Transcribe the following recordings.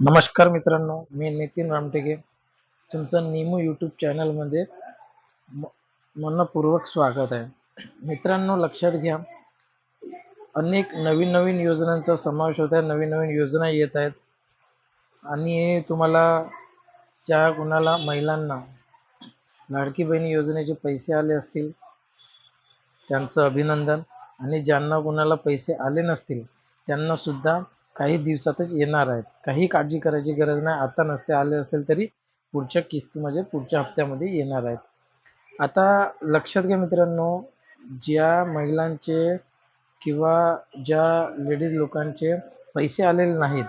नमस्कार मित्रांनो मी नितीन रामटेके. तुमचं निमू यूट्यूब चॅनलमध्ये म मनपूर्वक स्वागत आहे. मित्रांनो लक्षात घ्या अनेक नवीन नवीन योजनांचा समावेश होत आहे नवीन नवीन योजना येत आहेत. आणि तुम्हाला ज्या कुणाला महिलांना लाडकी बहिणी योजनेचे पैसे आले असतील त्यांचं अभिनंदन. आणि ज्यांना कुणाला पैसे आले नसतील त्यांनासुद्धा काही दिवसातच येणार आहेत. काही काळजी करायची गरज नाही. आता नसते आले असेल तरी पुढच्या किस्तीमध्ये म्हणजे पुढच्या हप्त्यामध्ये येणार आहेत. आता लक्षात घ्या मित्रांनो ज्या महिलांचे किंवा ज्या लेडीज लोकांचे पैसे आलेले नाहीत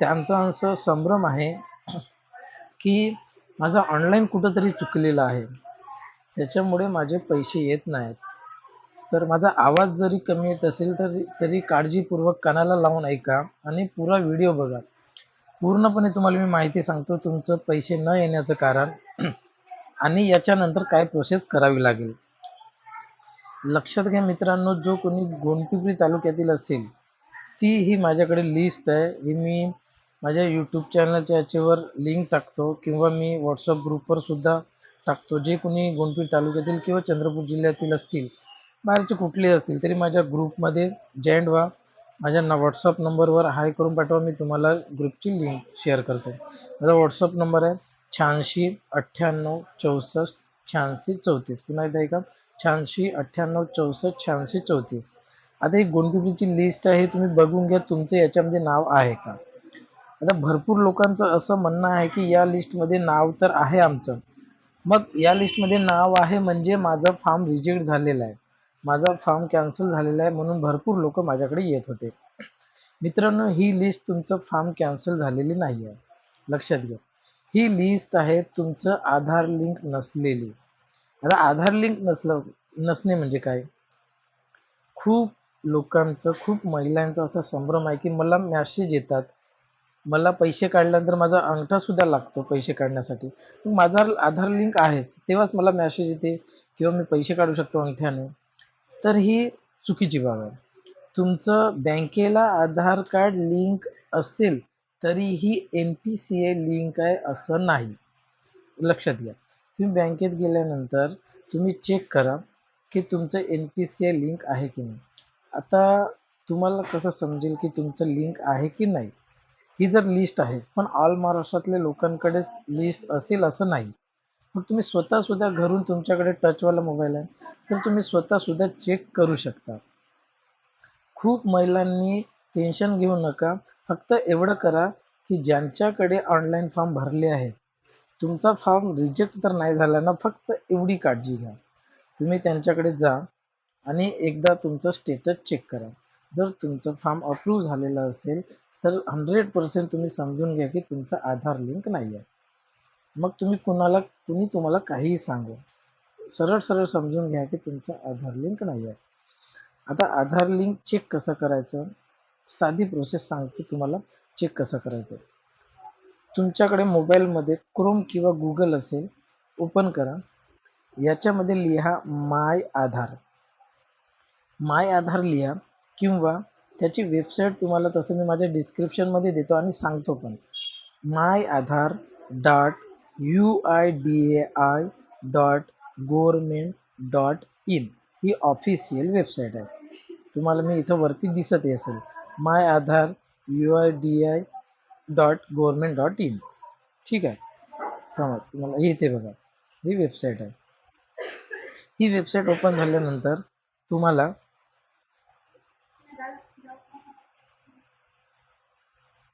त्यांचा असं संभ्रम आहे की माझा ऑनलाईन कुठंतरी चुकलेलं आहे. त्याच्यामुळे माझे पैसे येत नाहीत. तर माझा आवाज जरी कमी येत असेल तर तरी काळजीपूर्वक कानाला लावून ऐका आणि पुरा व्हिडिओ बघा. पूर्णपणे तुम्हाला मी माहिती सांगतो तुमचं पैसे न येण्याचं कारण आणि याच्यानंतर काय प्रोसेस करावी लागेल. लक्षात घ्या मित्रांनो जो कोणी गोंडपिपरी तालुक्यातील असेल ती ही माझ्याकडे लिस्ट आहे. ही मी माझ्या यूट्यूब चॅनलच्या याच्यावर लिंक टाकतो किंवा मी व्हॉट्सअप ग्रुपवर सुद्धा टाकतो. जे कोणी गोंडपीर तालुक्यातील किंवा चंद्रपूर जिल्ह्यातील असतील बाहेरचे कुठले असतील तरी माझ्या ग्रुपमध्ये जॉईंट व्हा. माझ्या ना व्हॉट्सअप नंबरवर हाय करून पाठवा. मी तुम्हाला ग्रुपची लिंक शेअर करतो. माझा व्हॉट्सअप नंबर आहे शहाऐंशी अठ्ठ्याण्णव चौसष्ट शहाऐंशी चौतीस. पुन्हा एकदा ऐका. शहाऐंशी अठ्ठ्याण्णव चौसष्ट शहाऐंशी चौतीस. आता ही गोंडपिपरीची लिस्ट आहे तुम्ही बघून घ्या तुमचं याच्यामध्ये नाव आहे का? आता भरपूर लोकांचं असं म्हणणं आहे की या लिस्टमध्ये नाव तर आहे आमचं. मग या लिस्टमध्ये नाव आहे म्हणजे माझा फॉर्म रिजेक्ट झालेला आहे. माझा फॉर्म कॅन्सल झालेला आहे म्हणून भरपूर लोक माझ्याकडे येत होते. मित्रांनो ही लिस्ट तुमचं फॉर्म कॅन्सल झालेली नाही आहे. लक्षात घ्या. ही लिस्ट आहे तुमचं आधार लिंक नसलेली. आता आधार लिंक नसलं नसणे म्हणजे काय? खूप लोकांचं खूप महिलांचा असा संभ्रम आहे की मला मॅसेज येतात. मला पैसे काढल्यानंतर माझा अंगठा सुद्धा लागतो पैसे काढण्यासाठी. माझा आधार लिंक आहेच. तेव्हाच मला मॅसेज येते किंवा मी पैसे काढू शकतो अंगठ्याने. तर ही चुकीची बाब आहे. तुमचं बँकेला आधार कार्ड लिंक असेल तरी ही M P C A link आहे असं नाही. लक्षात घ्या. तुम्ही बँकेत गेल्यानंतर तुम्ही चेक करा की तुमचं N P C A link आहे की नाही. आता तुम्हाला कसं समजेल की तुमचं लिंक आहे की नाही? ही जर लिस्ट आहे पण ऑल महाराष्ट्रातल्या लोकांकडेच लिस्ट असेल असं नाही. मग तुम्ही स्वतः सुद्धा घरून तुमच्याकडे टचवाला मोबाईल आहे तर तुम्ही स्वतः सुद्धा चेक करू शकता. खूप महिलांनी टेन्शन घेऊ नका फक्त एवढं करा की ज्यांच्याकडे ऑनलाईन फॉर्म भरले आहेत तुमचा फॉर्म रिजेक्ट तर नाही झाला ना फक्त एवढी काळजी घ्या. तुम्ही त्यांच्याकडे जा आणि एकदा तुमचं स्टेटस चेक करा. जर तुमचं फॉर्म अप्रूव्ह झालेलं असेल तर हंड्रेड पर्सेंट तुम्ही समजून घ्या की तुमचं आधार लिंक नाही आहे मग तुम्ही कुणाला कुणी तुम्हाला काहीही सांगू. सरळ सरळ समजून घ्या की तुमचं आधार लिंक नाही आहे. आता आधार लिंक चेक कसं करायचं? साधी प्रोसेस सांगते तुम्हाला चेक कसं करायचं? तुमच्याकडे मोबाईलमध्ये क्रोम किंवा गुगल असेल ओपन करा. याच्यामध्ये लिहा माय आधार माय आधार लिहा किंवा त्याची वेबसाईट तुम्हाला तसं मी माझ्या डिस्क्रिप्शनमध्ये देतो आणि सांगतो पण. My Aadhaar dot I D A I dot government dot in he official website आहे. तुम्हाला मी इथं वरती दिसत असेल. My Aadhaar U I D I dot government dot in ठीक आहे. थांबा तुम्हाला हे बघा. ही वेबसाईट आहे. ही वेबसाईट ओपन झाल्यानंतर तुम्हाला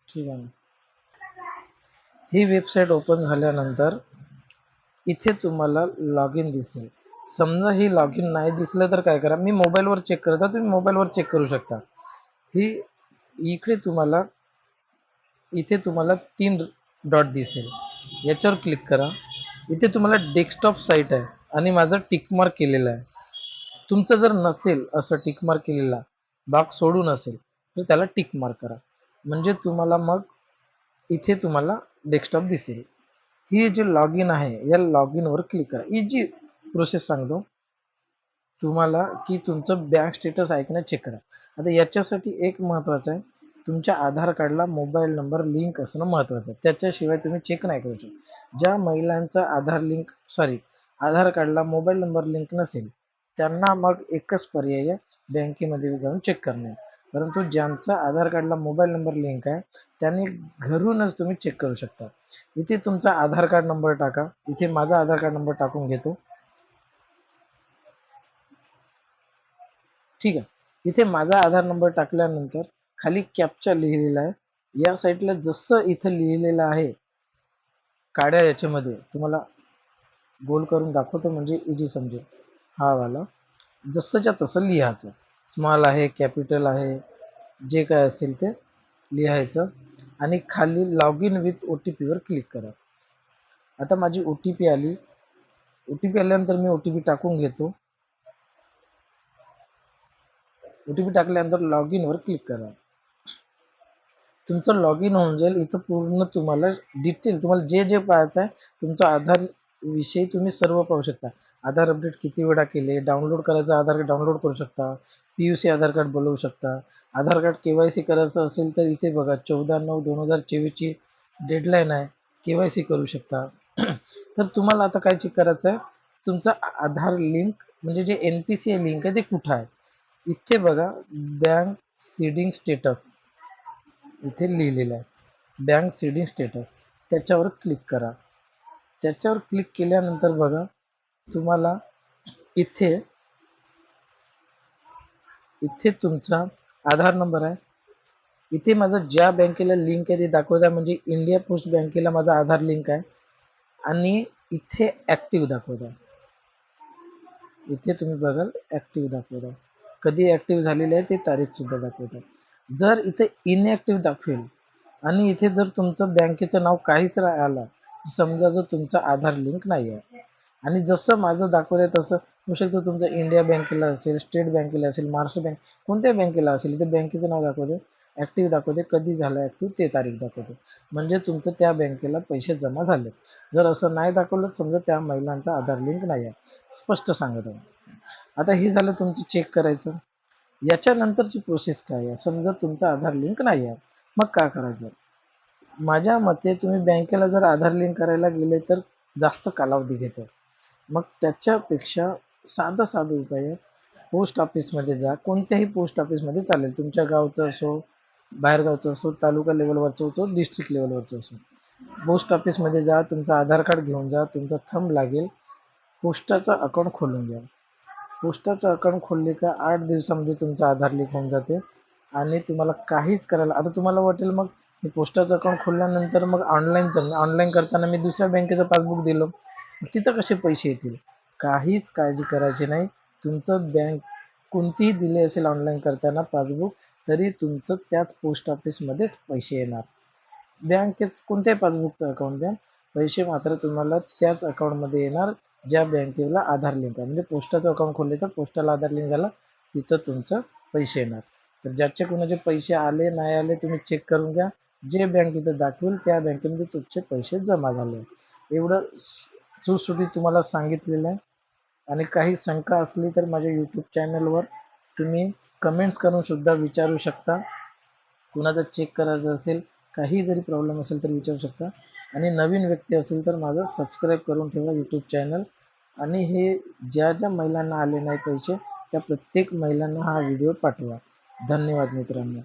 ठीक आहे ही वेबसाईट ओपन झाल्यानंतर इथे तुम्हाला लॉग इन दिसेल. समजा ही लॉग इन नाही दिसलं तर काय करा मी मोबाईलवर चेक करता तुम्ही मोबाईलवर चेक करू शकता. ही इकडे तुम्हाला इथे तुम्हाला तीन डॉट दिसेल. याच्यावर क्लिक करा. इथे तुम्हाला डेस्कटॉप साईट आहे आणि माझं टिकमार्क केलेलं आहे. तुमचं जर नसेल असं टिकमार्क केलेला बाग सोडून असेल तर त्याला टिकमार्क करा. म्हणजे तुम्हाला मग इथे तुम्हाला डेस्कटॉप दिसेल. ही जे लॉग इन आहे या लॉग इनवर क्लिक करा. इजी प्रोसेस सांगतो तुम्हाला की तुमचं बँक स्टेटस ऐकणं चेक करा. आता याच्यासाठी एक महत्त्वाचं आहे तुमच्या आधार कार्डला मोबाईल नंबर लिंक असणं महत्त्वाचं आहे. त्याच्याशिवाय तुम्ही चेक नाही करू शकत. ज्या महिलांचा आधार लिंक सॉरी आधार कार्डला मोबाईल नंबर लिंक नसेल त्यांना मग एकच पर्याय आहे बँकेमध्ये जाऊन चेक करणे. परंतु ज्यांचा आधार कार्डला मोबाईल नंबर लिंक आहे त्यांनी घरूनच तुम्ही चेक करू शकता. इथे तुमचा आधार कार्ड नंबर टाका. इथे माझा आधार कार्ड नंबर टाकून घेतो. ठीक आहे. इथे माझा आधार नंबर टाकल्यानंतर खाली कॅपचा लिहिलेला आहे. या साईडला जसं इथं लिहिलेलं आहे काड्या याच्यामध्ये तुम्हाला गोल करून दाखवतो म्हणजे इजी समजेल. हा वाला. जसंच्या तसं लिहायचं. स्मॉल आहे कॅपिटल आहे जे काय असेल ते लिहायचं. आणि खाली log in with O T पीवर क्लिक करा. आता माझी ओ टी पी आली. ओ टी पी आल्यानंतर मी ओ टी पी टाकून घेतो. ओ टी पी टाकल्यानंतर लॉग इनवर क्लिक करा. तुमचं लॉग इन होऊन जाईल. इथं पूर्ण तुम्हाला डिटेल तुम्हाला जे जे पाहायचं आहे तुमचा आधार विषयी तुम्ही सर्व पाहू शकता. आधार अपडेट किती वेळा केले डाउनलोड करायचं आधार डाउनलोड करू शकता. P U C Aadhaar card बोलवू शकता. Aadhaar card K Y C करायचं असेल तर इथे बघा चौदा नऊ दोन हजार चोवीसची डेडलाईन आहे. के वाय सी करू शकता. तर तुम्हाला आता काय चेक करायचं आहे? तुमचं आधार लिंक म्हणजे जे N P C I link आहे ते कुठं आहे? इथे बघा बँक सीडिंग स्टेटस इथे लिहिलेलं आहे. बँक सीडिंग स्टेटस त्याच्यावर क्लिक करा. त्याच्यावर क्लिक केल्यानंतर बघा तुम्हाला इथे इथे तुमचा आधार नंबर आहे. इथे माझं ज्या बँकेला लिंक आहे ते दाखवत आहे. म्हणजे इंडिया पोस्ट बँकेला माझा आधार लिंक आहे. आणि इथे ॲक्टिव्ह दाखवत आहे. इथे तुम्ही बघाल ॲक्टिव्ह दाखवत आहे. कधी ॲक्टिव्ह झालेले आहे ते तारीखसुद्धा दाखवत आहे. जर इथे इनॲक्टिव्ह दाखवेल आणि इथे जर तुमचं बँकेचं नाव काहीच नाही आलं समजा जर तुमचा आधार लिंक नाही आहे. आणि जसं माझं दाखवत आहे तसं होऊ शकतं तुमचं इंडिया बँकेला असेल स्टेट बँकेला असेल महाराष्ट्र बँक कोणत्या बँकेला असेल इथे बँकेचं नाव दाखवते ॲक्टिव्ह दाखवते कधी झालं ॲक्टिव्ह ते तारीख दाखवते म्हणजे तुमचं त्या बँकेला पैसे जमा झाले. जर असं नाही दाखवलं समजा त्या महिलांचा आधार लिंक नाही आहे. स्पष्ट सांगत. आहे आता हे झालं तुमचं चेक करायचं. याच्यानंतरची प्रोसेस काय आहे? समजा तुमचा आधार लिंक नाही आहे. मग काय करायचं? माझ्या मते तुम्ही बँकेला जर आधार लिंक करायला गेले तर जास्त कालावधी घेतो. मग त्याच्यापेक्षा साधा साधा उपाय आहे. पोस्ट ऑफिसमध्ये जा. कोणत्याही पोस्ट ऑफिसमध्ये चालेल. तुमच्या गावचं असो बाहेरगावचं असो तालुका लेवलवरचं असो डिस्ट्रिक्ट लेवलवरचं असो. पोस्ट ऑफिसमध्ये जा. तुमचं आधार कार्ड घेऊन जा. तुमचा थंब लागेल. पोस्टाचं अकाउंट खोलून घ्या. पोस्टाचं अकाउंट खोलले का आठ दिवसामध्ये तुमचं आधार लिंक होऊन जाते. आणि तुम्हाला काहीच करायला आता तुम्हाला वाटेल मग मी पोस्टाचं अकाउंट खोलल्यानंतर मग ऑनलाईन करणं ऑनलाईन करताना मी दुसऱ्या बँकेचं पासबुक दिलं. तिथं कसे पैसे येतील? काहीच काळजी करायची नाही. तुमचं बँक कोणतीही दिले असेल ऑनलाईन करताना पासबुक तरी तुमचं त्याच पोस्ट ऑफिसमध्येच पैसे येणार. बँकेत कोणत्याही पासबुकचं अकाउंट द्या. पैसे मात्र तुम्हाला त्याच अकाउंटमध्ये येणार ज्या बँकेला आधार लिंक आहे. म्हणजे पोस्टाचं अकाउंट खोलले तर पोस्टाला आधार लिंक झाला तिथं तुमचं पैसे येणार. तर ज्याचे कोणाचे पैसे आले नाही आले तुम्ही चेक करून घ्या. जे बँक इथं दाखवेल त्या बँकेमध्ये तुमचे पैसे जमा झाले. एवढं सुटसुटी तुम्हाला सांगितलेलं आहे. आणि काही शंका असली तर माझ्या यूट्यूब चॅनलवर तुम्ही कमेंट्स करून सुद्धा विचारू शकता. कुणाचं चेक करायचं असेल काही जरी प्रॉब्लेम असेल तर विचारू शकता. आणि नवीन व्यक्ती असेल तर माझं सबस्क्राईब करून ठेवा यूट्यूब चॅनल आणि हे ज्या ज्या महिलांना आले नाही पैसे त्या प्रत्येक महिलांना हा व्हिडिओ पाठवा. धन्यवाद मित्रांनो.